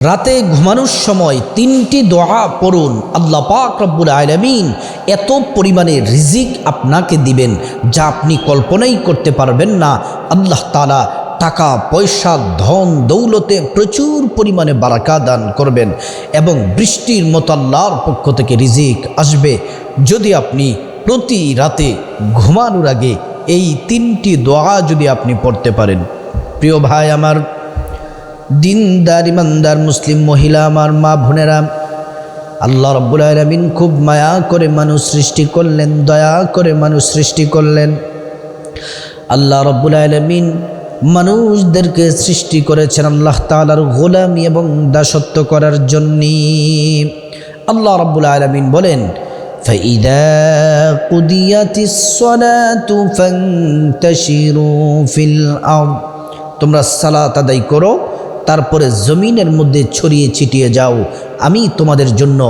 রাতে ঘুমানোর সময় তিনটি দোয়া পড়ুন। আল্লাহ পাক রব্বুল আলমিন এত পরিমাণে রিজিক আপনাকে দিবেন যা আপনি কল্পনাই করতে পারবেন না। আল্লাহ তালা টাকা, পয়সা, ধন, দৌলতে প্রচুর পরিমাণে বারাকা দান করবেন এবং বৃষ্টির মতো আল্লাহর পক্ষ থেকে রিজিক আসবে। যদি আপনি প্রতি রাতে ঘুমানোর আগে এই তিনটি দোয়া যদি আপনি পড়তে পারেন। প্রিয় ভাই, আমার দিনদার ইমানদার মুসলিম মহিলা আমার মা বোনেরা আল্লাহ রব্বুল আলমিন খুব মায়া করে মানুষ সৃষ্টি করলেন দয়া করে মানুষ সৃষ্টি করলেন আল্লাহ রব্বুল আলমিন মানুষদেরকে সৃষ্টি করেছেন আল্লাহ তালার গোলামি এবং দাসত্ব করার জন্যে আল্লাহ রব্বুল আলমিন বলেন فإذا قضيت الصلاة فانتشروا في الأرض তোমরা সালাত আদায় করো তারপরে জমিনের মধ্যে ছড়িয়ে ছিটিয়ে যাও আমি তোমাদের জন্য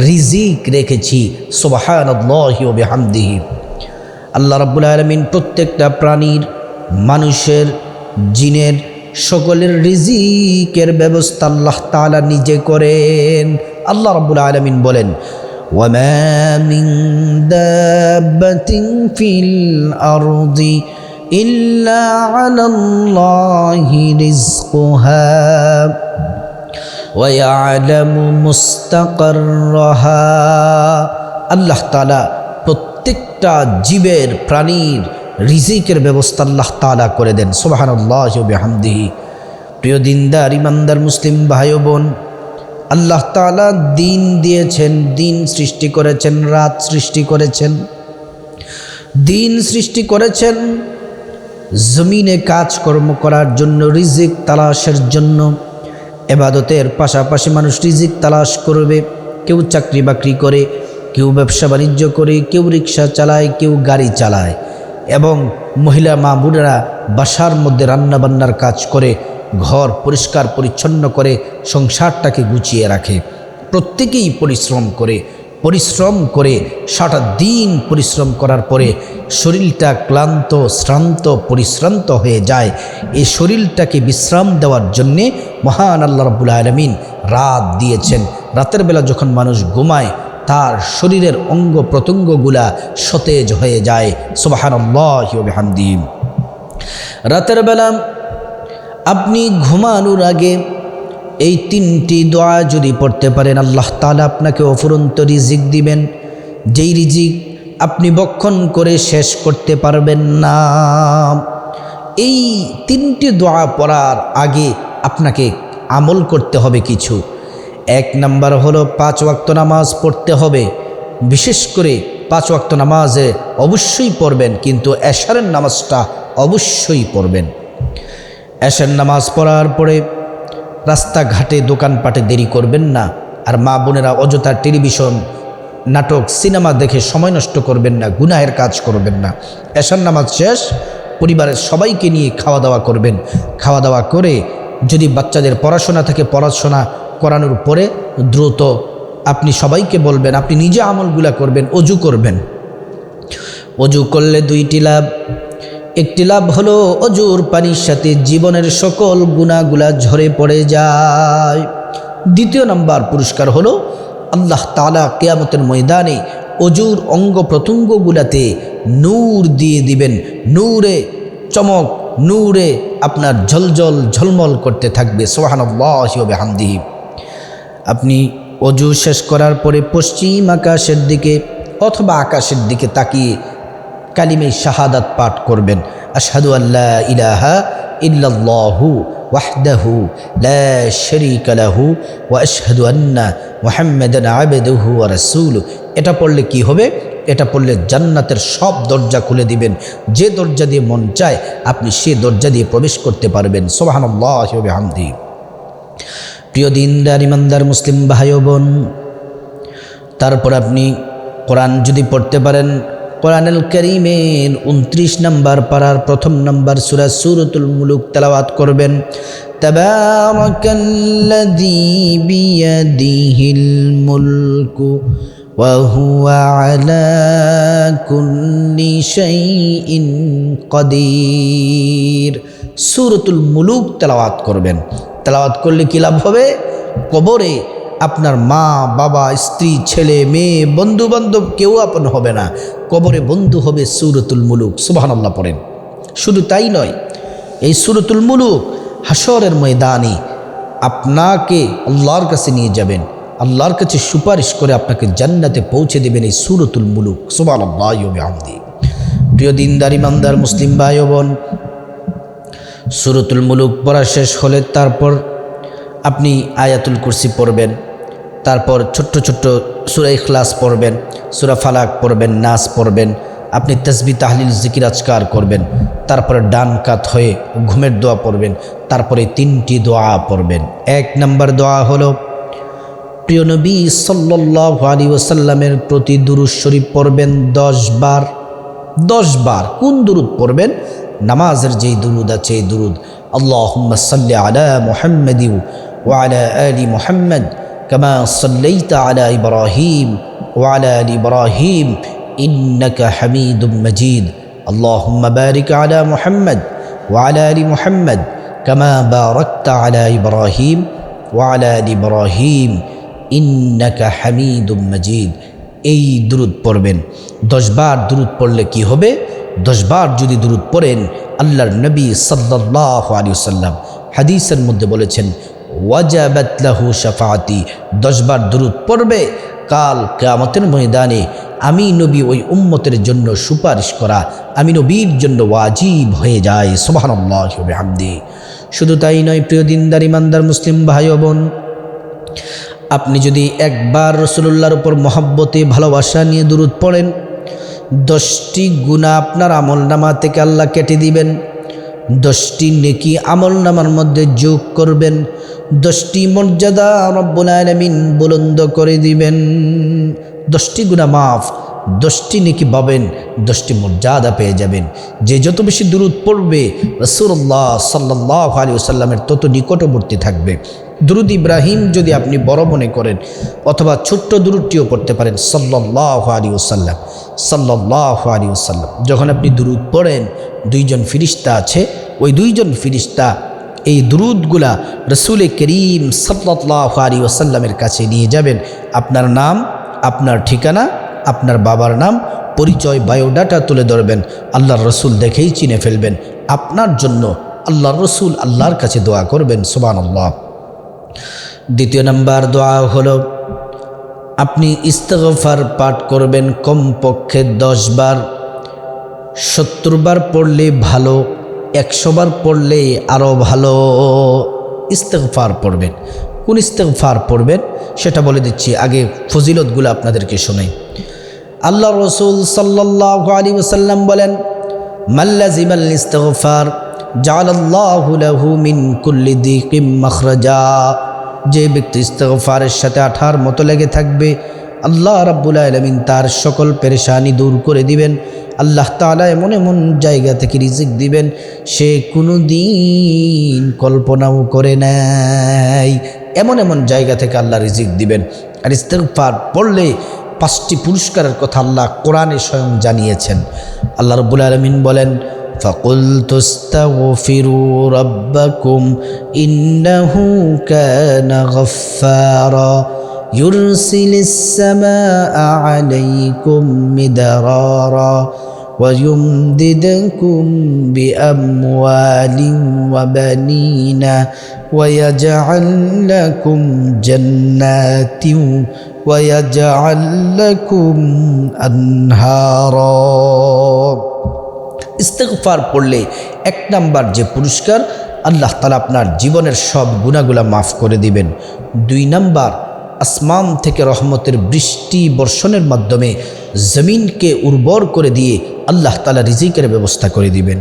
রিজিক রেখেছি সোবাহানহামদিহি আল্লাহ রাব্বুল আলমিন প্রত্যেকটা প্রাণীর মানুষের জিনের সকলের রিজিকের ব্যবস্থা আল্লাহ তালা নিজে করেন আল্লাহ রাব্বুল আলমিন বলেন وما من دابة في الأرض إلا على الله رزقها ويعلم مستقرها আল্লাহ তালা প্রত্যেকটা জীবের প্রাণীর রিজিকের ব্যবস্থা আল্লাহ তালা করে দেন সোবাহান আল্লাহ হামদিহি প্রিয় দিনদার ইমানদার মুসলিম ভাই ও বোন আল্লাহ তালা দিন দিয়েছেন দিন সৃষ্টি করেছেন রাত সৃষ্টি করেছেন দিন সৃষ্টি করেছেন জমিনে কাজকর্ম করার জন্য রিজিক তালাশের জন্য। এবাদতের পাশাপাশি মানুষ রিজিক তালাশ করবে। কেউ চাকরি বাকরি করে, কেউ ব্যবসা বাণিজ্য করে, কেউ রিক্সা চালায়, কেউ গাড়ি চালায় এবং মহিলা মা বোনেরা বাসার মধ্যে রান্নাবান্নার কাজ করে, ঘর পরিষ্কার পরিচ্ছন্ন করে, সংসারটাকে গুছিয়ে রাখে। প্রত্যেকেই পরিশ্রম করে। পরিশ্রম করে সারা দিন পরিশ্রম করার পরে শরীরটা ক্লান্ত, শ্রান্ত, পরিশ্রান্ত হয়ে যায়। এই শরীরটাকে বিশ্রাম দেওয়ার জন্যে মহান আল্লাহ রবুল আলমিন রাত দিয়েছেন। রাতের বেলা যখন মানুষ ঘুমায়, তার শরীরের অঙ্গ প্রত্যঙ্গগুলা সতেজ হয়ে যায়। সুবাহান হামদিম রাতের বেলা আপনি ঘুমানোর আগে এই তিনটি দোয়া যদি পড়তে পারেন, আল্লাহ তালা আপনাকে অফুরন্ত রিজিক দিবেন। যেই রিজিক আপনি বক্ষণ করে শেষ করতে পারবেন না। এই তিনটি দোয়া পড়ার আগে আপনাকে আমল করতে হবে কিছু। এক নাম্বার হলো পাঁচ ওয়াক্ত নামাজ পড়তে হবে। বিশেষ করে পাঁচ ওয়াক্ত নামাজে অবশ্যই পড়বেন, কিন্তু এশারের নামাজটা অবশ্যই পড়বেন। এশার নামাজ পড়ার পরে রাস্তাঘাটে দোকানপাটে দেরি করবেন না। আর মা বোনেরা অযথা টেলিভিশন, নাটক, সিনেমা দেখে সময় নষ্ট করবেন না, গুনাহের কাজ করবেন না। এশার নামাজ শেষ, পরিবারের সবাইকে নিয়ে খাওয়া দাওয়া করবেন। খাওয়া দাওয়া করে যদি বাচ্চাদের পড়াশোনা থেকে পড়াশোনা করানোর পরে দ্রুত আপনি সবাইকে বলবেন, আপনি নিজে আমলগুলা করবেন, অজু করবেন। অজু করলে দুইটি লাভ। একটি লাভ হলো, অজুর পানির সাথে জীবনের সকল গুণাগুলা ঝরে পড়ে যায়। দ্বিতীয় নাম্বার পুরস্কার হলো, আল্লাহ তালা কেয়ামতের ময়দানে অজুর অঙ্গ প্রত্যঙ্গগুলাতে নূর দিয়ে দিবেন। নূরে চমক, নূরে আপনার ঝলঝল, ঝলমল করতে থাকবে। সোহানবে হামদিহি আপনি অজু শেষ করার পরে পশ্চিম আকাশের দিকে অথবা আকাশের দিকে তাকিয়ে কালিমে শাহাদাত পাঠ করবেন। আশহাদু আল্লাহ ইলাহা ইল্লাল্লাহু ওয়াহদাহু লা শারীকা লাহু ওয়া আশহাদু আন্না মুহাম্মাদান আবদুহু ওয়া রাসূলুহু। এটা পড়লে কি হবে? এটা পড়লে জান্নাতের সব দরজা খুলে দিবেন। যে দরজা দিয়ে মন চায়, আপনি সে দরজা দিয়ে প্রবেশ করতে পারবেন। সুবহানাল্লাহি ওয়া বিহামদিহি প্রিয় দিনদার, ইমানদার মুসলিম ভাই বোন, তারপর আপনি কোরআন যদি পড়তে পারেন কোরআনুল করিমের উনত্রিশ নম্বর পাড়ার প্রথম নম্বর সুরা সুরতুল মুলুক তেলাওয়াত করবেন তাবারাকাল্লাযী বিয়াদিহিল মুলকু وهو على كل شيء قدير সূরাতুল মুলুক তেলাওয়াত করবেন তেলাওয়াত করলে কী লাভ হবে কবরে আপনার মা, বাবা, স্ত্রী, ছেলে, মেয়ে বন্ধু বান্ধব কেউ আপন হবে না। কবরে বন্ধু হবে সুরতুল মুলুক। সুবাহান্লাহ পড়েন। শুধু তাই নয়, এই সুরতুল মুলুক হাসরের ময়দানে আপনাকে আল্লাহর কাছে নিয়ে যাবেন। আল্লাহর কাছে সুপারিশ করে আপনাকে জান্নাতে পৌঁছে দেবেন এই সুরতুল মুলুক। সুবাহ আমদি প্রিয় দিনদার, ইমানদার, মুসলিম ভাই বোন, সুরতুল মুলুক পড়া শেষ হলে তারপর আপনি আয়াতুল কুরসি পড়বেন। তারপর ছোট্ট ছোট্ট সুরা ইখলাস পড়বেন, সুরা ফালাক পড়বেন নাচ পড়বেন, আপনি তসবি তাহলিল, জিকির, আজকার করবেন, তারপরে ডান কাত হয়ে ঘুমের দোয়া পড়বেন, তারপরে তিনটি দোয়া পড়বেন। এক নম্বর দোয়া হলো, প্রিয় নবী সাল্লাহ আলী ওসাল্লামের প্রতি দুরুদ শরীফ পড়বেন দশ বার। দশ বার কোন দুরুদ পড়বেন? নামাজের যেই দুরুদ আছে এই দুরুদ। আল্লাহ সাল্লি আলা মোহাম্মদ ওয়ালা আলী মোহাম্মদ। كما صليت على إبراهيم وعلى آل إبراهيم إنك حميد مجيد اللهم بارك على محمد وعلى آل محمد كما باركت على إبراهيم وعلى آل إبراهيم إنك حميد مجيد এই দুরুদ পড়বেন দশবার দুরুদ পড়লে কি হবে দশবার যদি দুরুদ পড়েন আল্লাহর নবী সাল্লাহ আলী সাল্লাম হাদিসের মধ্যে বলেছেন ওয়াজাবাত লাহু শাফাতি দশবার দুরুদ পড়বে। কাল কেয়ামতের ময়দানে আমি নবী ওই উম্মতের জন্য সুপারিশ করা, আমি নবীর জন্য ওয়াজিব হয়ে যায়। হামদি শুধু তাই নয়, প্রিয় দিনদার, ইমানদার মুসলিম ভাই বোন, আপনি যদি একবার রসুল্লাহর উপর মহাব্বতে, ভালোবাসা নিয়ে দূরত পড়েন, দশটি গুণা আপনার আমল নামা থেকে আল্লাহ কেটে দিবেন। দশটি নেকি আমল নামার মধ্যে যোগ করবেন, দশটি মর্যাদা রব্বুল আলমিন বুলন্দ করে দিবেন। দশটি গুণা মাফ, দশটি নেকি পাবেন, দশটি মর্যাদা পেয়ে যাবেন। যে যত বেশি দূরত পড়বে রসুল্লাহ সাল্লাহ আলী সাল্লামের তত নিকটবর্তী থাকবে। দুরুদ ইব্রাহিম যদি আপনি বড় মনে করেন অথবা ছোট্ট দুরুদটিও পড়তে পারেন সাল্লাহ আলী ওসাল্লাম সাল্লাহ আলী ওসাল্লাম যখন আপনি দুরুদ পড়েন, দুইজন ফিরিস্তা আছে, ওই দুইজন ফিরিস্তা এই দুরুদগুলা রসুল করিম সাল্লাহ আলী ওসাল্লামের কাছে নিয়ে যাবেন। আপনার নাম, আপনার ঠিকানা, আপনার বাবার নাম, পরিচয়, বায়োডাটা তুলে ধরবেন, আল্লাহর রসুল দেখেই চিনে ফেলবেন। আপনার জন্য আল্লাহর রসুল আল্লাহর কাছে দোয়া করবেন সোবান আল্লাহ দ্বিতীয় নাম্বার দোয়া হলো, আপনি ইস্তগফার পাঠ করবেন কমপক্ষে দশ বার সত্তর বার পড়লে ভালো একশো বার পড়লে আরও ভালো। ইস্তগফার পড়বেন। কোন ইস্তগফার পড়বেন? সেটা বলে দিচ্ছি, আগে ফজিলতগুলো আপনাদেরকে শোনাই। আল্লাহ রসুল সাল্লাহ আলী ওসাল্লাম বলেন মাল্লাজিমাল ইস্তগফার জালাল্লাহু লাহু মিন কুল্লি দিকিম মাখরাজা। যে ব্যক্তি ইস্তগফারের সাথে আঠার মতো লেগে থাকবে, আল্লাহ রাব্বুল আলমিন তার সকল পেরেশানি দূর করে দিবেন। আল্লাহ তালা এমন এমন জায়গা থেকে রিজিক দিবেন, সে কোনো দিন কল্পনাও করে নেয় এমন এমন জায়গা থেকে আল্লাহ রিজিক দিবেন। আর ইস্তগফার পড়লে পাঁচটি পুরস্কারের কথা আল্লাহ কোরআনে স্বয়ং জানিয়েছেন। আল্লাহ রব্বুল আলমিন বলেন فقلت استغفروا ربكم إنه كان غفارا. يرسل السماء عليكم مدرارا ويمددكم بأموال وبنين ويجعل لكم جنات ويجعل لكم أنهارا. ইস্তেকফার পড়লে এক নাম্বার যে পুরস্কার, আল্লাহ তালা আপনার জীবনের সব গুণাগুলা মাফ করে দিবেন। দুই নাম্বার, আসমান থেকে রহমতের বৃষ্টি বর্ষণের মাধ্যমে জমিনকে উর্বর করে দিয়ে আল্লাহ তালা রিজিকের ব্যবস্থা করে দিবেন।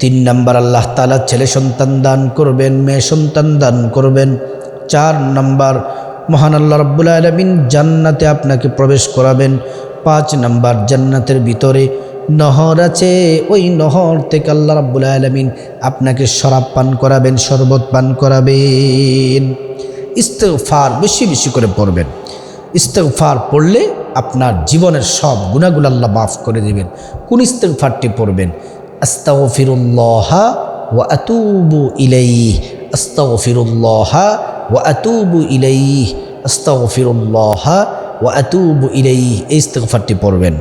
তিন নাম্বার, আল্লাহ তালা ছেলে সন্তান দান করবেন, মেয়ে সন্তান দান করবেন। চার নাম্বার, মহান আল্লাহ রব্বুল আলমিন জান্নাতে আপনাকে প্রবেশ করাবেন। পাঁচ নাম্বার, জান্নাতের ভিতরে নহর আছে, ওই নহর থেকে আল্লাহ রাব্বুল আলমিন আপনাকে শরাব পান করাবেন, শরবত পান করাবেন। ইস্তেফার বেশি বেশি করে পড়বেন। ইস্তেফার পড়লে আপনার জীবনের সব গুণাগুলো আল্লাহ মাফ করে দেবেন। কোন ইস্তেফারটি পড়বেন? আস্তাগফিরুল্লাহ ওয়া আতুবু ইলাইহি। আস্তাগফিরুল্লাহ ওয়া আতুবু ইলাইহ। আস্তাগফিরুল্লাহ ওয়া আতুবু ইলাইহ। এই ইস্তেগফারটি পড়বেন।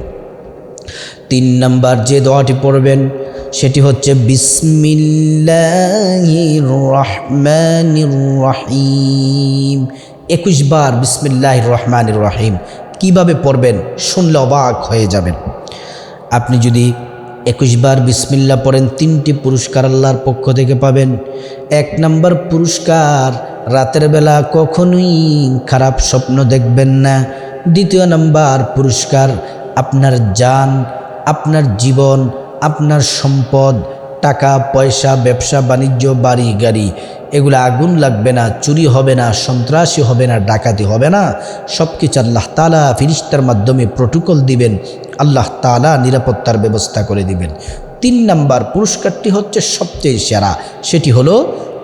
তিন নাম্বার যে দোয়াটি পড়বেন, সেটি হচ্ছে, বিসমিল্লাহির রহমানির রহিম। একুশ বার বিসমিল্লাহির রহমানির রহিম। কীভাবে পড়বেন, শুনলে অবাক হয়ে যাবেন। আপনি যদি একুশ বার বিসমিল্লা পড়েন, তিনটি পুরস্কার আল্লাহর পক্ষ থেকে পাবেন। এক নাম্বার পুরস্কার, রাতের বেলা কখনোই খারাপ স্বপ্ন দেখবেন না। দ্বিতীয় নাম্বার পুরস্কার, আপনার যান আপনার জীবন, আপনার সম্পদ, টাকা, পয়সা, ব্যবসা, বাণিজ্য, বাড়ি, গাড়ি, এগুলো আগুন লাগবে না, চুরি হবে না, সন্ত্রাসী হবে না, ডাকাতি হবে না। সব কিছু আল্লাহ তালা ফিরিস্তার মাধ্যমে প্রোটোকল দিবেন, আল্লাহ তালা নিরাপত্তার ব্যবস্থা করে দিবেন। তিন নাম্বার পুরস্কারটি হচ্ছে সবচেয়ে সেরা, সেটি হলো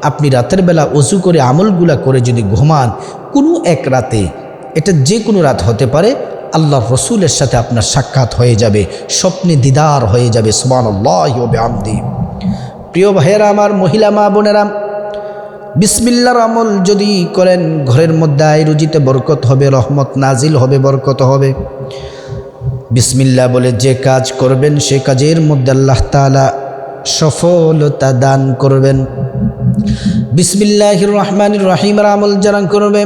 আপনি রাতের বেলা অজু করে আমলগুলা করে যদি ঘুমান, কোনো এক রাতে, এটা যে কোনো রাত হতে পারে আল্লাহ রসুলের সাথে আপনার সাক্ষাৎ হয়ে যাবে, স্বপ্নে দিদার হয়ে যাবে সমান আমদি প্রিয় ভাইয়েরা, আমার মহিলা মা বোনেরা, বিসমিল্লার আমল যদি করেন, ঘরের মধ্যে আয় রুজিতে বরকত হবে, রহমত নাজিল হবে, বরকত হবে। বিসমিল্লা বলে যে কাজ করবেন, সে কাজের মধ্যে আল্লাহ তালা সফলতা দান করবেন। বিসমিল্লাহ রহমান রহিম আমল যারা করবে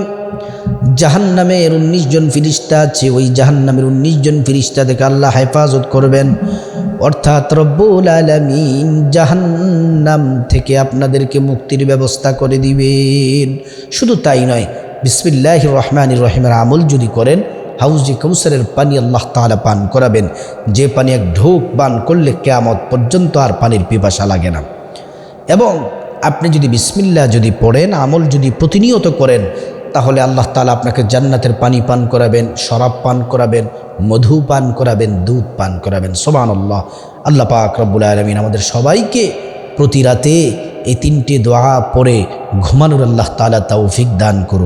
জাহান্নামের উনিশ জন ফিরিস্তা আছে, ওই জাহান্নামের উনিশ জন ফিরিস্তা থেকে আল্লাহ হেফাজত করবেন। অর্থাৎ রব্বুল আলমিন জাহান্নাম থেকে আপনাদেরকে মুক্তির ব্যবস্থা করে দিবেন। শুধু তাই নয় বিসমিল্লাহ রহমান রহিমের আমল যদি করেন, হাউজি কৌসারের পানি আল্লাহ তালা পান করাবেন। যে পানি এক ঢোক পান করলে কেয়ামত পর্যন্ত আর পানির পিপাসা লাগে না। এবং আপনি যদি বিসমিল্লা যদি পড়েন, আমল যদি প্রতিনিয়ত করেন তাহলে আল্লাহ তালা আপনাকে জান্নাতের পানি পান করাবেন, শরাব পান করাবেন, মধু পান করাবেন, দুধ পান করাবেন। সোমান আল্লাহ আল্লাহ পাক রব্বুল আলমিন আমাদের সবাইকে প্রতি রাতে এই তিনটি দোয়া পড়ে ঘুমানুর আল্লাহ তালা তৌফিক দান করুন।